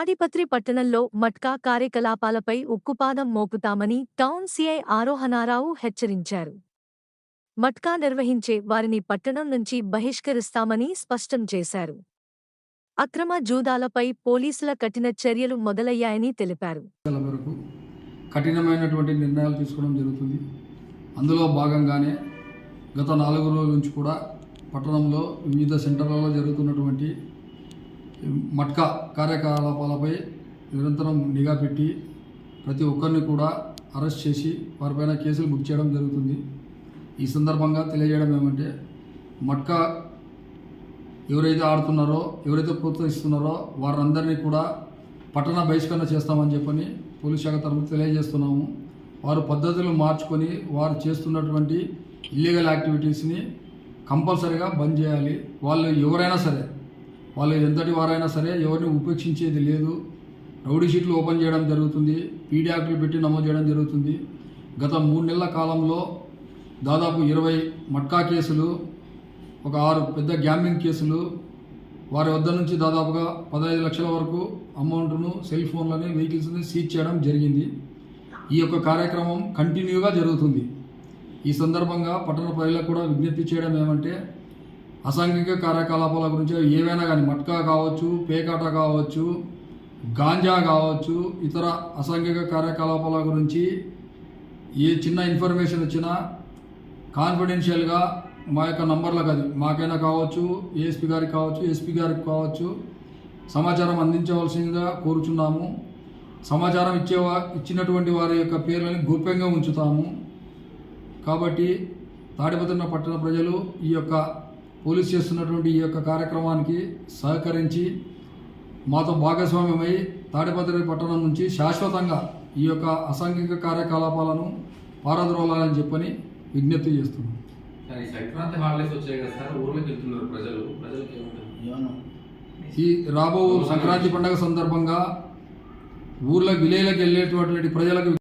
తాడిపత్రి పట్టణంలో మట్కా కార్యకలాపాలపై ఉక్కుపాదం మోపుతామని టౌన్ సీఐ ఆరోహణారావు హెచ్చరించారు. మట్కా నిర్వహించే వారిని పట్టణం నుంచి బహిష్కరిస్తామని స్పష్టం చేశారు. అక్రమ జూదాలపై పోలీసుల కఠిన చర్యలు మొదలయ్యాయని తెలిపారు. కఠినమైనటువంటి నిర్ణయాలు తీసుకోవడం జరుగుతుంది. అందులో భాగంగానే గత నాలుగు రోజుల నుంచి కూడా పట్టణంలో వివిధ సెంటర్లలో జరుగుతున్నటువంటి మట్కా కార్యకలాపాలపై నిరంతరం నిఘా పెట్టి ప్రతి ఒక్కరిని కూడా అరెస్ట్ చేసి వారిపైన కేసులు బుక్ చేయడం జరుగుతుంది. ఈ సందర్భంగా తెలియజేయడం ఏమంటే మట్కా ఎవరైతే ఆడుతున్నారో ఎవరైతే ప్రోత్సహిస్తున్నారో వారందరినీ కూడా పట్టణ బహిష్కరణ చేస్తామని చెప్పని పోలీస్ శాఖ తరఫున తెలియజేస్తున్నాము. వారు పద్ధతులు మార్చుకొని వారు చేస్తున్నటువంటి ఇల్లీగల్ యాక్టివిటీస్ని కంపల్సరీగా బంద్ చేయాలి. వాళ్ళు ఎవరైనా సరే వాళ్ళు ఎంతటి వారైనా సరే ఎవరిని ఉపేక్షించేది లేదు. రౌడీ షీట్లు ఓపెన్ చేయడం జరుగుతుంది. పీడీ పెట్టి నమోదు చేయడం జరుగుతుంది. గత మూడు నెలల కాలంలో దాదాపు ఇరవై మట్కా కేసులు ఒక ఆరు పెద్ద గ్యాంబింగ్ కేసులు వారి వద్ద నుంచి దాదాపుగా పదహైదు లక్షల వరకు అమౌంట్ను సెల్ ఫోన్లని వెహికల్స్ని సీజ్ చేయడం జరిగింది. ఈ యొక్క కార్యక్రమం కంటిన్యూగా జరుగుతుంది. ఈ సందర్భంగా పట్టణ ప్రజలకు కూడా విజ్ఞప్తి చేయడం ఏమంటే అసాంఘిక కార్యకలాపాల గురించి ఏవైనా కానీ మట్కా కావచ్చు పేకాట కావచ్చు గాంజా కావచ్చు ఇతర అసాంఘిక కార్యకలాపాల గురించి ఏ చిన్న ఇన్ఫర్మేషన్ వచ్చినా కాన్ఫిడెన్షియల్గా మా యొక్క నంబర్లకు అది. మాకైనా కావచ్చు ఏఎస్పీ గారికి కావచ్చు ఎస్పీ గారికి కావచ్చు సమాచారం అందించవలసిందిగా కోరుచున్నాము. సమాచారం ఇచ్చేవా ఇచ్చినటువంటి వారి యొక్క పేర్లని గోప్యంగా ఉంచుతాము. కాబట్టి తాడిపత్రిన పట్టణ ప్రజలు ఈ యొక్క పోలీస్ చేస్తున్నటువంటి ఈ యొక్క కార్యక్రమానికి సహకరించి మాతో భాగస్వామ్యమై తాడిపత్రి పట్టణం నుంచి శాశ్వతంగా ఈ యొక్క అసాంఘిక కార్యకలాపాలను పారద్రోలాలని చెప్పని విజ్ఞప్తి చేస్తున్నాం. సంక్రాంతి హాలిడేస్ వచ్చాయి కదా సార్? ఊర్లోకి వెళ్తున్నారు ప్రజలు. ప్రజలకు ఏమంటారు ఈ రాబో సంక్రాంతి పండుగ సందర్భంగా ఊర్లో విలేలకు వెళ్ళేటువంటి ప్రజలకు